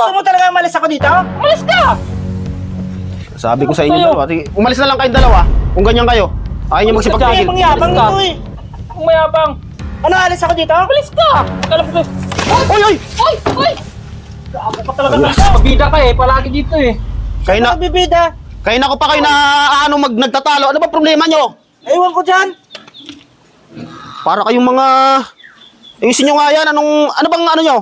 Gusto mo talaga malis ako dito? Umalis ka! Sabi ko sa inyo Sa'yo. dalawa. Sige, umalis na lang kayong dalawa. Kung ganyan kayo. Ayaw Ay, magsipagpigil. mangyabang Malis ka. eh. Kung mayabang, Ano, alis ako dito? umalis ka! Alam ko Oy, oy! Uy! Uy! Ako pa talaga dito. Pabida ka eh, palagi dito eh. Kayo na, Bibida. kayo na ko pa kayo na ano mag nagtatalo. Ano ba problema nyo? Ewan ko dyan. Para kayong mga... Ayusin nyo nga yan. Anong, ano bang ano nyo?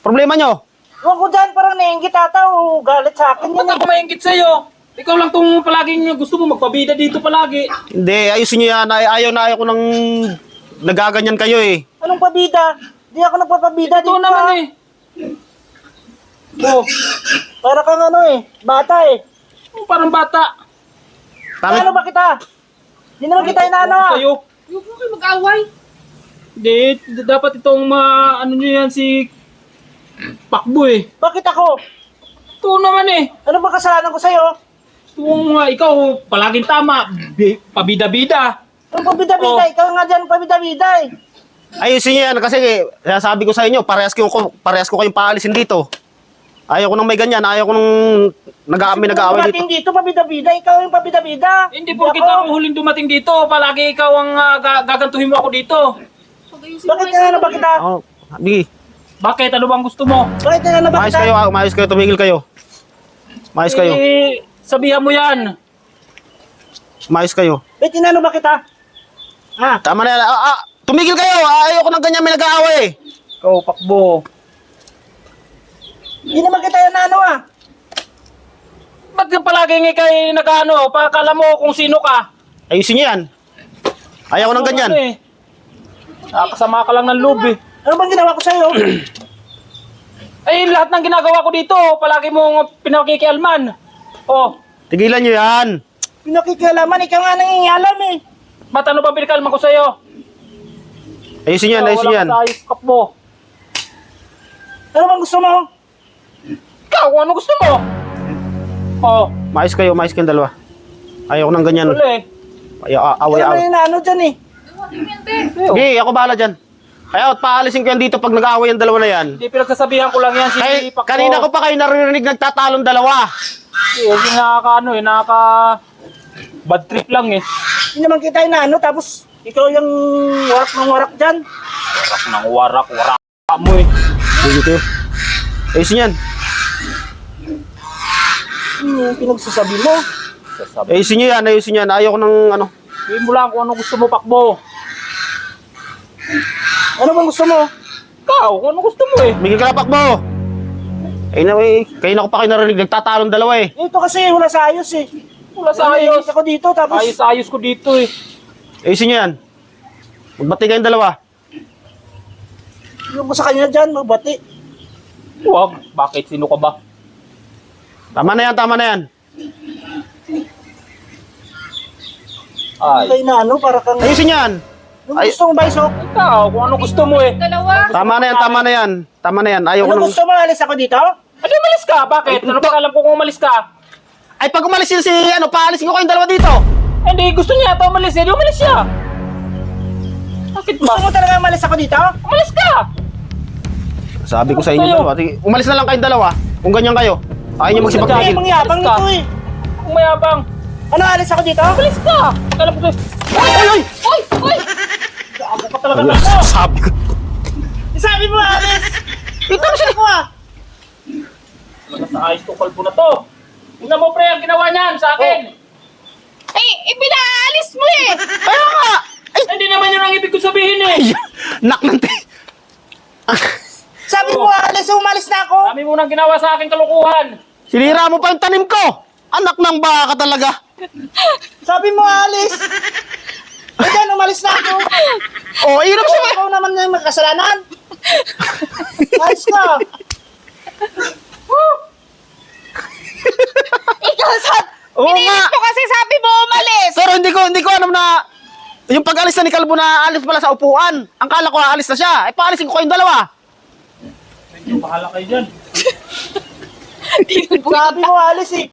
Problema nyo? Ewan ko dyan. Parang nainggit ata o galit sa akin Ba't ako maingit sa'yo? Ikaw lang tong palaging gusto mo magpabida dito palagi. Hindi, ayusin nyo yan. Ay, ayaw na ayaw ko nang nagaganyan kayo eh. Anong pabida? Di ako nagpapabida Ito dito. naman ah. eh. Oh, Para kang ano eh. Bata eh. parang bata. Pangit, Ano ba kita? Di naman kita inaano ah. Sa'yo. Huwag mo kayo mag-away. Hindi, d- dapat itong ma... Ano nyo yan si... Pakbo eh. Bakit ako? Ito naman eh. Ano ba kasalanan ko sa'yo? Ito nga, ikaw palaging tama. Bi- Pabida-bida. Anong pabida-bida? Oh. Ikaw nga dyan pabida-bida eh. ayusin nyo yan. Kasi sabi ko sa inyo, parehas ko, parehas ko kayong paalisin dito. Ayaw ko nang may ganyan. Ayaw ko nang nag-aamay, nag-aaway dito. Dumating dito pabida-bida. Ikaw yung pabida-bida. Hindi po kita ako huling dumating dito. Palagi ikaw ang ah, ga- gagantuhin mo ako dito. Bakit nga ba kita? Oh, Bigi, Bakit? Ano bang gusto mo? Bakit ba maayos kita? kayo, ah, maayos kayo, tumigil kayo. Maayos kayo, Eh, sabihan mo yan. maayos kayo. Bakit tinano ba kita? Ha? Tama na yan. Ah, ah, tumigil kayo. Ayaw ko nang ganyan may nag-aaway. Ikaw, Pakbo. Hindi naman kita yung ano ah. Ba't ka palaging ikay nag-ano? Pakala mo kung sino ka. Ayusin nyo yan. Ayaw ko nang ganyan. Ano eh. Nakakasama ka lang ng loob eh. Ano bang ginawa ko sa'yo? Ay, lahat ng ginagawa ko dito, palagi mo pinakikialman. Oh, Tigilan nyo yan. Pinakikialaman, ikaw nga nangingialam eh. ba't ano ba pinakalman ko sa'yo? Ayusin yan, ayusin yan. Wala ka sa ayos, Pakbo. Ano bang gusto mo? Ikaw, ano gusto mo? Oh, Maayos kayo, maayos kayong dalawa. Ayaw ko nang ganyan. wala eh. Ayaw, ah, away, Ano away. yung ano dyan eh? Sige, ako bahala dyan. Kaya paalisin ko yan dito pag nag-aaway yung dalawa na yan. Hindi pinagsasabihan ko lang yan si Kay, Pakbo. kanina ko pa kayo naririnig nagtatalong dalawa. Eh, yung nakaka ano eh, nakaka... Bad trip lang eh. Hindi naman kita yung ano, tapos ikaw yung warak ng warak dyan. Warak ng warak, warak mo eh. Sige kayo. Ayusin yan. Ano yung pinagsasabi mo? Sasabi. Ayusin nyo yan, ayusin yan. Ayaw ko nang ano. Sabihin mo lang kung ano gusto mo, Pakbo. Ano bang gusto mo? Ikaw, kung ano gusto mo eh. Migil ka pakbo. Ay na, eh. Kayo na ko pa kayo narinig nagtatalong dalawa eh. Ito kasi wala sa ayos eh. Wala sa ayos. Nanginginig ako dito, tapos Ayos-ayos ko dito eh. Ayusin nyo yan. Magbati kayong dalawa. yung ko sa kanya dyan, magbati. Huwag, bakit? Sino ka ba? Tama na yan, tama na yan. Ay, Kaya na ano, para kang... Ayusin yan. Yung Ay- gusto mo ba, Isok? ikaw, kung ano gusto mo eh. Tama na yan, tama na yan. Tama na yan. Ayaw ko Ano nang... gusto mo, alis ako dito? Ano umalis ka? Bakit? Ano pa alam ko kung umalis ka? Ay, pag umalis yun si, ano, paalisin ko kayong dalawa dito. Hindi, gusto niya ata umalis eh. Di umalis siya. Bakit ba? Gusto mo talaga malis ako dito? Umalis ka! Sabi ko sa inyo Sa'yo. dalawa. Sige, umalis na lang kayong dalawa. Kung ganyan kayo. Ayaw nyo Ay, magsipagpigil. mangyabang Alis ka. nito eh. Kung mayabang, Ano, alis ako dito? umalis ka! Alam ko. Ay, ay! Uy! Uy! Ako pa talaga Ay, dito. Sabi ko. Sabi mo, alis! Ito kasi ako ah. Wala sa ayos tong kalbo na to. Tingnan mo pre, ang ginawa niyan sa akin. Eh, ipinaalis mo eh! Kaya nga! Ay, Hindi naman yun ang ibig ko sabihin eh. nak ng te. Sabi mo, alis, umalis na ako. Dami mo nang ginawa sa akin kalukuhan. Sinira mo pa yung tanim ko. Anak ng baka talaga. Sabi mo, alis. Eh, dyan, umalis na ako. Oh, hirap siya. Ikaw naman na yung magkasalanan. Alis ka. Ikaw sa... Oo Pinilit nga. ko kasi sabi mo umalis! Pero hindi ko hindi ko alam na yung pag-alis na ni Kalbo na alis pala sa upuan. Ang kala ko aalis na siya. Eh, paalisin ko kayong dalawa. Medyo bahala kayo dyan. Sabi mo, alis eh.